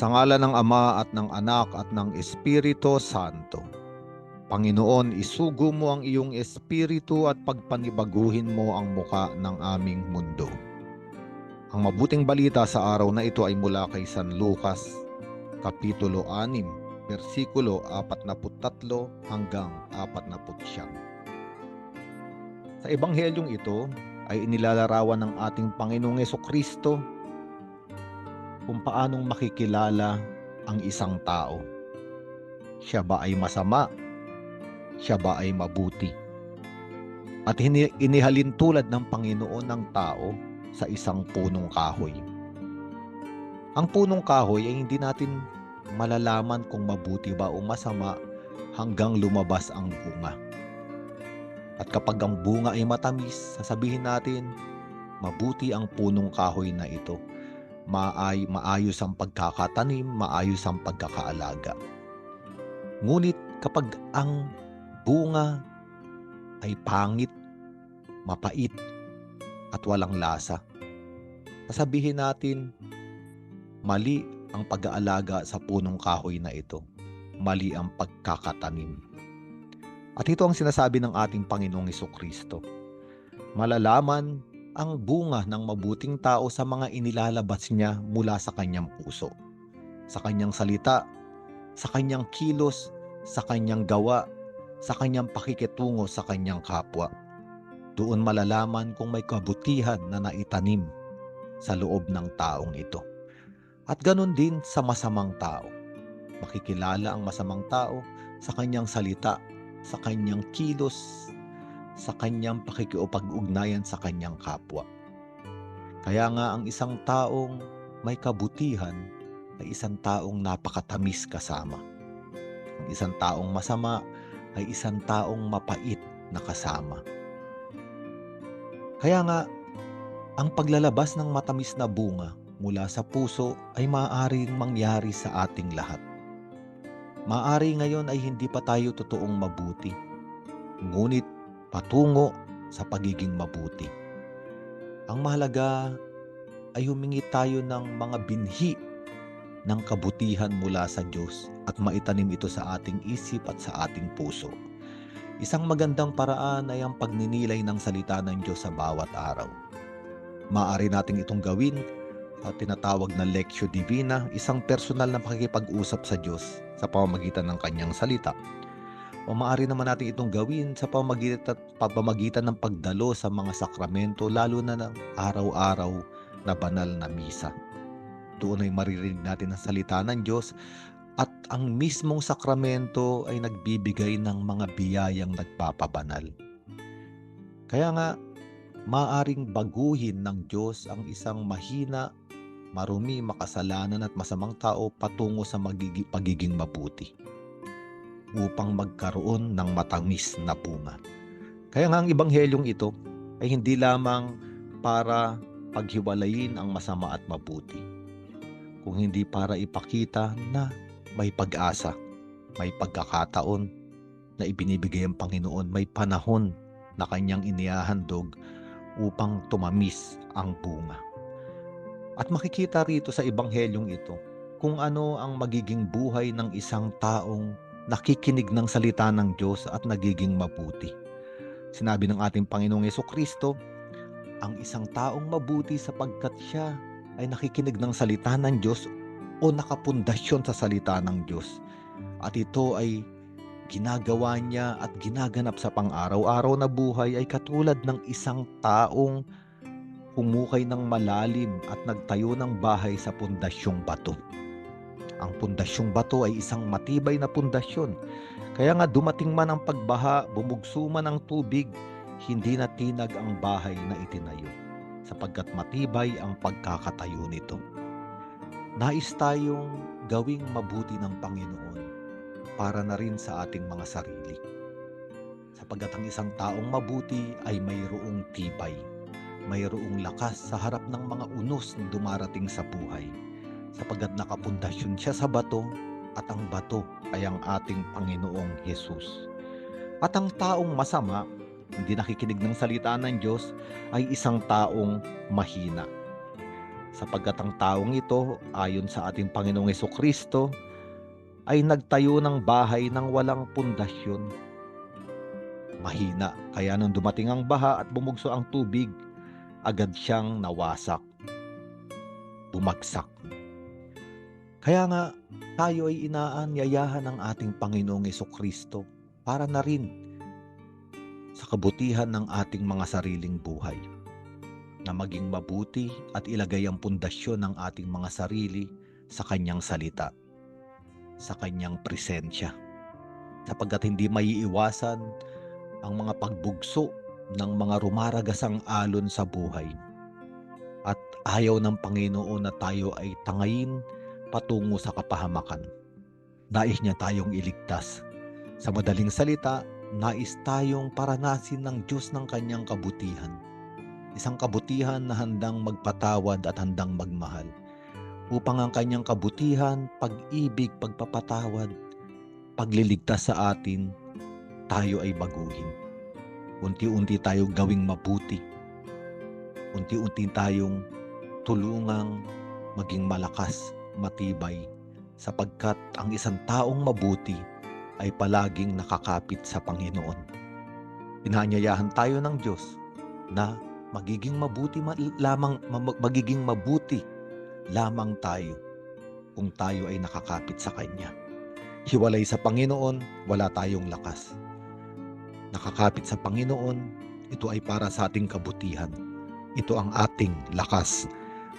Sa ngala ng Ama at ng Anak at ng Espiritu Santo. Panginoon, isugo mo ang iyong espiritu at pagpanibaguhin mo ang muka ng aming mundo. Ang mabuting balita sa araw na ito ay mula kay San Lucas, Kapitulo 6, versikulo 43 hanggang 49. Sa ebanghelyong ito ay inilalarawan ng ating Panginoong Yeso Kristo kung paanong makikilala ang isang tao. Siya ba ay masama? Siya ba ay mabuti? At inihalin tulad ng Panginoon ng tao sa isang punong kahoy. Ang punong kahoy ay hindi natin malalaman kung mabuti ba o masama hanggang lumabas ang bunga. At kapag ang bunga ay matamis, sasabihin natin, mabuti ang punong kahoy na ito. Maay, maayos ang pagkakatanim, maayos ang pagkakaalaga. Ngunit kapag ang bunga ay pangit, mapait, at walang lasa, sasabihin natin, mali ang pag-aalaga sa punong kahoy na ito. Mali ang pagkakatanim. At ito ang sinasabi ng ating Panginoong Kristo. Malalaman ang bunga ng mabuting tao sa mga inilalabas niya mula sa kanyang puso, sa kanyang salita, sa kanyang kilos, sa kanyang gawa, sa kanyang pakikitungo sa kanyang kapwa. Doon malalaman kung may kabutihan na naitanim sa loob ng taong ito. At ganun din sa masamang tao. Makikilala ang masamang tao sa kanyang salita, sa kanyang kilos, sa kanyang pakikiupag-ugnayan sa kanyang kapwa. Kaya nga ang isang taong may kabutihan ay isang taong napakatamis kasama. Ang isang taong masama ay isang taong mapait na kasama. Kaya nga, ang paglalabas ng matamis na bunga mula sa puso ay maaaring mangyari sa ating lahat. Maari ngayon ay hindi pa tayo totoong mabuti. Ngunit patungo sa pagiging mabuti. Ang mahalaga ay humingi tayo ng mga binhi ng kabutihan mula sa Diyos at maitanim ito sa ating isip at sa ating puso. Isang magandang paraan ay ang pagninilay ng salita ng Diyos sa bawat araw. Maaari nating itong gawin at tinatawag na Lectio Divina, isang personal na pakikipag-usap sa Diyos sa pamamagitan ng kanyang salita o maaari naman natin itong gawin sa pamamagitan, pamamagitan ng pagdalo sa mga sakramento lalo na ng araw-araw na banal na misa. Doon ay maririnig natin ang salita ng Diyos at ang mismong sakramento ay nagbibigay ng mga biyayang nagpapabanal. Kaya nga, maaring baguhin ng Diyos ang isang mahina, marumi, makasalanan at masamang tao patungo sa magigi, pagiging mabuti upang magkaroon ng matamis na bunga. Kaya nga ang ibanghelyong ito ay hindi lamang para paghiwalayin ang masama at mabuti, kung hindi para ipakita na may pag-asa, may pagkakataon na ibinibigay ang Panginoon, may panahon na kanyang inihahandog upang tumamis ang bunga. At makikita rito sa ibanghelyong ito kung ano ang magiging buhay ng isang taong nakikinig ng salita ng Diyos at nagiging mabuti. Sinabi ng ating Panginoong Yeso Kristo, ang isang taong mabuti sapagkat siya ay nakikinig ng salita ng Diyos o nakapundasyon sa salita ng Diyos. At ito ay ginagawa niya at ginaganap sa pang-araw-araw na buhay ay katulad ng isang taong humukay ng malalim at nagtayo ng bahay sa pundasyong bato. Ang pundasyong bato ay isang matibay na pundasyon. Kaya nga dumating man ang pagbaha, bumugso man ang tubig, hindi na tinag ang bahay na itinayo, sapagkat matibay ang pagkakatayo nito. Nais tayong gawing mabuti ng Panginoon para na rin sa ating mga sarili. Sapagkat ang isang taong mabuti ay mayroong tibay, mayroong lakas sa harap ng mga unos na dumarating sa buhay sapagkat nakapundasyon siya sa bato at ang bato ay ang ating Panginoong Yesus. At ang taong masama, hindi nakikinig ng salita ng Diyos, ay isang taong mahina. sapagkat ang taong ito ayon sa ating Panginoong Kristo ay nagtayo ng bahay ng walang pundasyon. Mahina, kaya nung dumating ang baha at bumugso ang tubig, agad siyang nawasak, bumagsak. Kaya nga, tayo ay inaanyayahan ng ating Panginoong Kristo para na rin sa kabutihan ng ating mga sariling buhay na maging mabuti at ilagay ang pundasyon ng ating mga sarili sa kanyang salita, sa kanyang presensya. Sapagkat hindi maiiwasan ang mga pagbugso ng mga rumaragasang alon sa buhay. At ayaw ng Panginoon na tayo ay tangayin patungo sa kapahamakan. Nais niya tayong iligtas. Sa madaling salita, nais tayong paranasin ng Diyos ng kanyang kabutihan. Isang kabutihan na handang magpatawad at handang magmahal. Upang ang kanyang kabutihan, pag-ibig, pagpapatawad, pagliligtas sa atin, tayo ay baguhin. Unti-unti tayong gawing mabuti. Unti-unti tayong tulungang maging malakas, matibay, sapagkat ang isang taong mabuti ay palaging nakakapit sa Panginoon. Inaanyayahan tayo ng Diyos na magiging mabuti ma- lamang ma- magiging mabuti lamang tayo kung tayo ay nakakapit sa Kanya. Hiwalay sa Panginoon, wala tayong lakas. Nakakapit sa Panginoon, ito ay para sa ating kabutihan. Ito ang ating lakas.